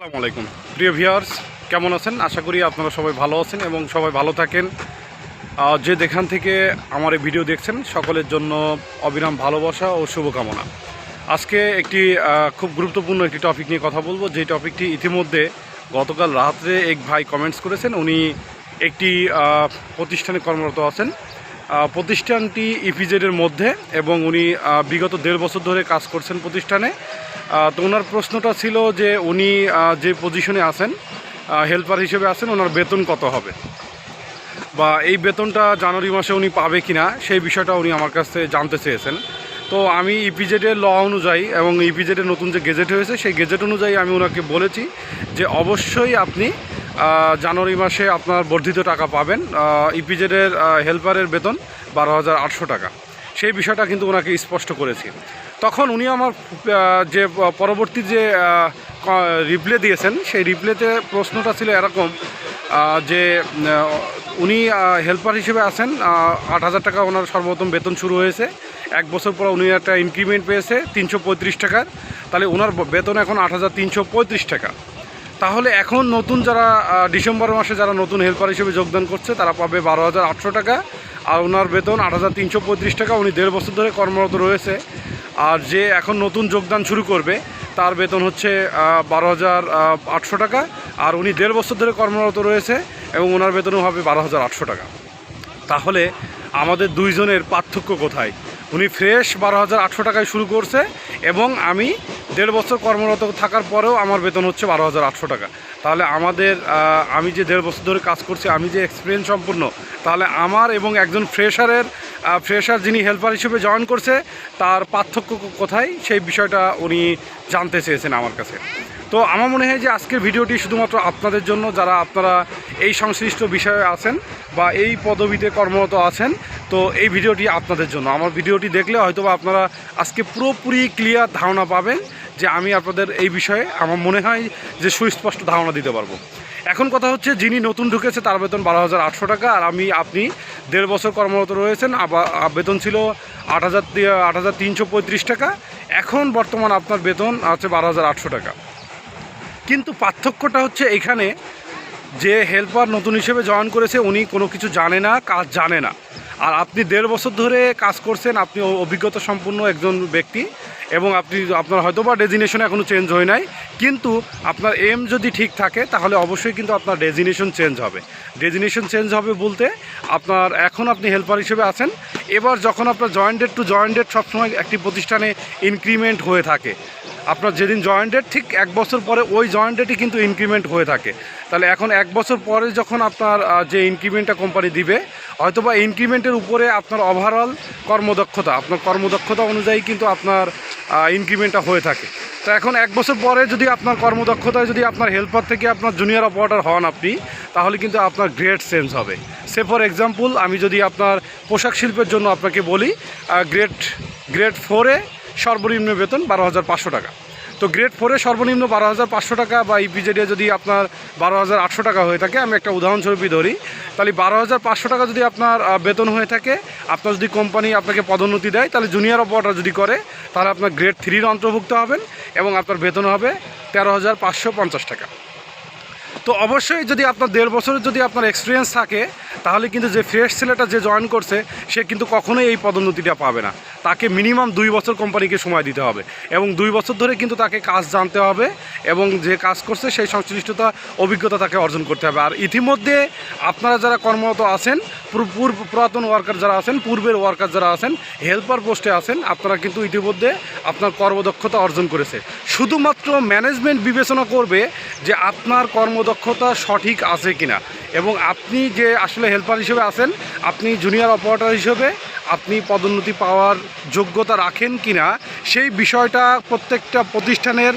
আসসালামু আলাইকুম। প্রিয় ভিউয়ার্স, কেমন আছেন? আশা করি আপনারা সবাই ভালো আছেন এবং সবাই ভালো থাকেন। যে যেখান থেকে আমার এই ভিডিও দেখছেন, সকলের জন্য অবিরাম ভালোবাসা ও শুভকামনা। আজকে একটি খুব গুরুত্বপূর্ণ একটি টপিক নিয়ে কথা বলব। যে টপিকটি ইতিমধ্যে গতকাল রাত্রে এক ভাই কমেন্টস করেছেন। উনি একটি প্রতিষ্ঠানে কর্মরত আছেন। প্রতিষ্ঠানটি ইপিজেডের মধ্যে এবং উনি বিগত দেড় বছর ধরে কাজ করছেন প্রতিষ্ঠানে। তো ওনার প্রশ্নটা ছিল যে উনি যে পজিশনে আছেন হেল্পার হিসেবে আছেন, ওনার বেতন কত হবে? বা এই বেতনটা জানুয়ারি মাসে উনি পাবে কিনা, সেই বিষয়টা উনি আমার কাছে জানতে চেয়েছেন। তো আমি ইপিজেডের ল অনুযায়ী এবং ইপিজেডের নতুন যে গেজেট হয়েছে, সেই গেজেট অনুযায়ী আমি ওনাকে বলেছি যে অবশ্যই আপনি জানুয়ারি মাসে আপনার বর্ধিত টাকা পাবেন ইপিজেডের হেল্পারের বেতন বারো হাজার আটশো টাকা। সেই বিষয়টা কিন্তু ওনাকে স্পষ্ট করেছি। তখন উনি আমার যে পরবর্তী যে রিপ্লে দিয়েছেন, সেই রিপ্লেতে প্রশ্নটা ছিল এরকম যে উনি হেল্পার হিসেবে আছেন আট হাজার টাকা ওনার সর্বপ্রথম বেতন শুরু হয়েছে। এক বছর পর উনি একটা ইনক্রিমেন্ট পেয়েছে, তিনশো পঁয়ত্রিশ টাকার। তাহলে ওনার বেতন এখন আট হাজার তিনশো পঁয়ত্রিশ টাকা। তাহলে এখন নতুন যারা ডিসেম্বর মাসে যারা নতুন হেল্পার হিসেবে যোগদান করছে, তারা পাবে বারো হাজার আটশো টাকা। আর ওনার বেতন আট হাজার তিনশো পঁয়ত্রিশ টাকা। উনি দেড় বছর ধরে কর্মরত রয়েছে। আর যে এখন নতুন যোগদান শুরু করবে, তার বেতন হচ্ছে বারো হাজার আটশো টাকা, আর উনি দেড় বছর ধরে কর্মরত রয়েছে এবং ওনার বেতনও হবে বারো হাজার আটশো টাকা। তাহলে আমাদের দুইজনের পার্থক্য কোথায়? উনি ফ্রেশ বারো হাজার আটশো টাকায় শুরু করছে এবং আমি দেড় বছর কর্মরত থাকার পরেও আমার বেতন হচ্ছে বারো হাজার আটশো টাকা। তাহলে আমাদের আমি যে দেড় বছর ধরে কাজ করছি, আমি যে এক্সপিরিয়েন্স সম্পূর্ণ, তাহলে আমার এবং একজন ফ্রেশারের ফ্রেশার যিনি হেল্পার হিসেবে জয়েন করছে, তার পার্থক্য কোথায়? সেই বিষয়টা উনি জানতে চেয়েছেন আমার কাছে। তো আমার মনে হয় যে আজকের ভিডিওটি শুধুমাত্র আপনাদের জন্য, যারা আপনারা এই সংশ্লিষ্ট বিষয়ে আছেন বা এই পদবিতে কর্মরত আছেন, তো এই ভিডিওটি আপনাদের জন্য। আমার ভিডিওটি দেখলে হয়তো আপনারা আজকে পুরোপুরি ক্লিয়ার ধারণা পাবেন যে আমি আপনাদের এই বিষয়ে আমার মনে হয় যে সুস্পষ্ট ধারণা দিতে পারব। এখন কথা হচ্ছে, যিনি নতুন ঢুকেছে তার বেতন বারো হাজার আটশো টাকা, আর আমি, আপনি দেড় বছর কর্মরত রয়েছেন, আবার বেতন ছিল আট হাজার আট হাজার তিনশো পঁয়ত্রিশ টাকা। এখন বর্তমান আপনার বেতন আছে বারো হাজার আটশো টাকা। কিন্তু পার্থক্যটা হচ্ছে এখানে যে হেল্পার নতুন হিসেবে জয়েন করেছে, উনি কোনো কিছু জানে না, কাজ জানে না। আর আপনি দেড় বছর ধরে কাজ করছেন, আপনি অভিজ্ঞতা সম্পন্ন একজন ব্যক্তি এবং আপনি আপনার হয়তো বা ডেজিনেশন এখনও চেঞ্জ হয় নাই, কিন্তু আপনার এম যদি ঠিক থাকে, তাহলে অবশ্যই কিন্তু আপনার ডেজিনেশন চেঞ্জ হবে। ডেজিনেশন চেঞ্জ হবে বলতে আপনার এখন আপনি হেল্পার হিসেবে আছেন, এবার যখন আপনার জয়েন্টেড টু জয়েন্টেড সবসময় একটি প্রতিষ্ঠানে ইনক্রিমেন্ট হয়ে থাকে। আপনার যেদিন জয়েন্ট ডেট ঠিক এক বছর পরে ওই জয়েন্ট ডেটই কিন্তু ইনক্রিমেন্ট হয়ে থাকে। তাহলে এখন এক বছর পরে যখন আপনার যে ইনক্রিমেন্টটা কোম্পানি দিবে হয়তো বা ইনক্রিমেন্টের উপরে আপনার ওভারঅল কর্মদক্ষতা, আপনার কর্মদক্ষতা অনুযায়ী কিন্তু আপনার ইনক্রিমেন্টটা হয়ে থাকে। তো এখন এক বছর পরে যদি আপনার কর্মদক্ষতায় যদি আপনার হেল্পার থেকে আপনার জুনিয়র অপারেটর হন আপনি, তাহলে কিন্তু আপনার গ্রেড চেঞ্জ হবে। সে ফর এক্সাম্পল আমি যদি আপনার পোশাক শিল্পের জন্য আপনাকে বলি গ্রেড গ্রেড ফোরে সর্বনিম্ন বেতন বারো হাজার পাঁচশো টাকা। তো গ্রেড ফোরে সর্বনিম্ন বারো হাজার পাঁচশো টাকা বা ইপিজেডে যদি আপনার বারো হাজার আটশো টাকা হয়ে থাকে, আমি একটা উদাহরণস্বরূপই ধরি, তাহলে বারো হাজার পাঁচশো টাকা যদি আপনার বেতন হয়ে থাকে, আপনার যদি কোম্পানি আপনাকে পদোন্নতি দেয়, তাহলে জুনিয়র অপারেটর যদি করে, তাহলে আপনার গ্রেড থ্রির অন্তর্ভুক্ত হবেন এবং আপনার বেতন হবে তেরো হাজার পাঁচশো পঞ্চাশ টাকা। তো অবশ্যই যদি আপনার দেড় বছরের যদি আপনার এক্সপিরিয়েন্স থাকে, তাহলে কিন্তু যে ফ্রেশ ছেলেটা যে জয়েন করছে, সে কিন্তু কখনোই এই পদোন্নতিটা পাবে না। তাকে মিনিমাম দুই বছর কোম্পানিকে সময় দিতে হবে এবং দুই বছর ধরে কিন্তু তাকে কাজ জানতে হবে এবং যে কাজ করছে, সেই সংশ্লিষ্টতা, অভিজ্ঞতা তাকে অর্জন করতে হবে। আর ইতিমধ্যে আপনারা যারা কর্মরত আছেন পূর্ব- পুরাতন ওয়ার্কার যারা আছেন, পূর্বের ওয়ার্কার যারা আছেন হেল্পার পোস্টে আছেন, আপনারা কিন্তু ইতিমধ্যে আপনার কর্মদক্ষতা অর্জন করেছে। শুধুমাত্র ম্যানেজমেন্ট বিবেচনা করবে যে আপনার কর্মদক্ষতা সঠিক আছে কিনা? এবং আপনি যে আসলে হেল্পার হিসেবে আছেন, আপনি জুনিয়র অপারেটর হিসেবে আপনি পদোন্নতি পাওয়ার যোগ্যতা রাখেন কিনা, সেই বিষয়টা প্রত্যেকটা প্রতিষ্ঠানের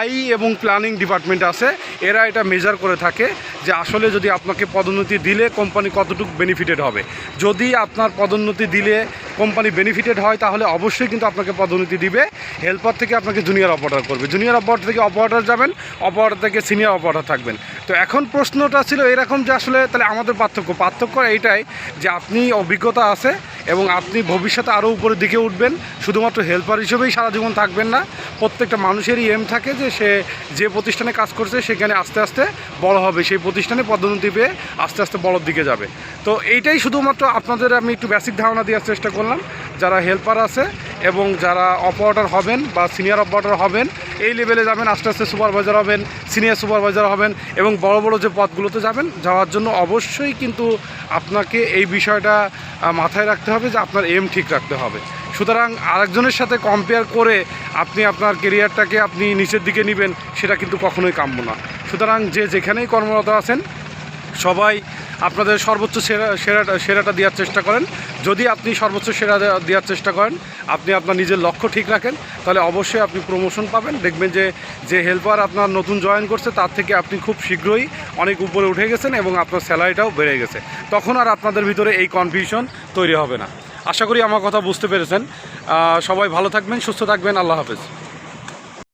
আই এবং প্ল্যানিং ডিপার্টমেন্ট আছে, এরা এটা মেজার করে থাকে যে আসলে যদি আপনাকে পদোন্নতি দিলে কোম্পানি কতটুকু বেনিফিটেড হবে। যদি আপনার পদোন্নতি দিলে কোম্পানি বেনিফিটেড হয়, তাহলে অবশ্যই কিন্তু আপনাকে পদোন্নতি দিবে। হেল্পার থেকে আপনাকে জুনিয়র অপারেটর করবে। জুনিয়র অপারেটর থেকে অপারেটর যাবেন অপারেটর থেকে সিনিয়র অপারেটর থাকবেন। তো এখন প্রশ্নটা ছিল এরকম যে আসলে তাহলে আমাদের পার্থক্য। পার্থক্য এইটাই যে আপনি অভিজ্ঞতা আছে এবং আপনি ভবিষ্যতে আরও উপরের দিকে উঠবেন। শুধুমাত্র হেল্পার হিসেবেই সারা জীবন থাকবেন না, প্রত্যেকটা মানুষেরই এম থাকে যে সে যে প্রতিষ্ঠানে কাজ করছে সেখানে আস্তে আস্তে বড় হবে। সেই প্রতিষ্ঠানে পদোন্নতি পেয়ে আস্তে আস্তে বড়োর দিকে যাবে। তো এইটাই শুধুমাত্র আপনাদের আমি একটু বেসিক ধারণা দেওয়ার চেষ্টা করলাম। যারা হেল্পার আছে এবং যারা অপারেটর হবেন বা সিনিয়র অপারেটর হবেন, এই লেভেলে যাবেন, আস্তে আস্তে সুপারভাইজার হবেন সিনিয়র সুপারভাইজার হবেন এবং বড় বড় যে পদগুলোতে যাবেন, যাওয়ার জন্য অবশ্যই কিন্তু আপনাকে এই বিষয়টা মাথায় রাখতে হবে যে আপনার এম ঠিক রাখতে হবে। সুতরাং আরেকজনের সাথে কম্পেয়ার করে আপনি আপনার কেরিয়ারটাকে আপনি নিচের দিকে নেবেন, সেটা কিন্তু কখনোই কাম্য না। সুতরাং যে যেখানেই কর্মরত আছেন, সবাই আপনাদের সর্বোচ্চ সেরা, সেরাটা সেরাটা দেওয়ার চেষ্টা করেন। যদি আপনি সর্বোচ্চ সেরা দেওয়া- দেওয়ার চেষ্টা করেন, আপনি আপনার নিজের লক্ষ্য ঠিক রাখেন, তাহলে অবশ্যই আপনি প্রমোশন পাবেন। দেখবেন যে যে হেল্পার আপনার নতুন জয়েন করছে, তার থেকে আপনি খুব শীঘ্রই অনেক উপরে উঠে গেছেন এবং আপনার স্যালারিটাও বেড়ে গেছে। তখন আর আপনাদের ভিতরে এই কনফিউশন তৈরি হবে না। আশা করি আমার কথা বুঝতে পেরেছেন। সবাই ভালো থাকবেন সুস্থ থাকবেন। আল্লাহ হাফেজ।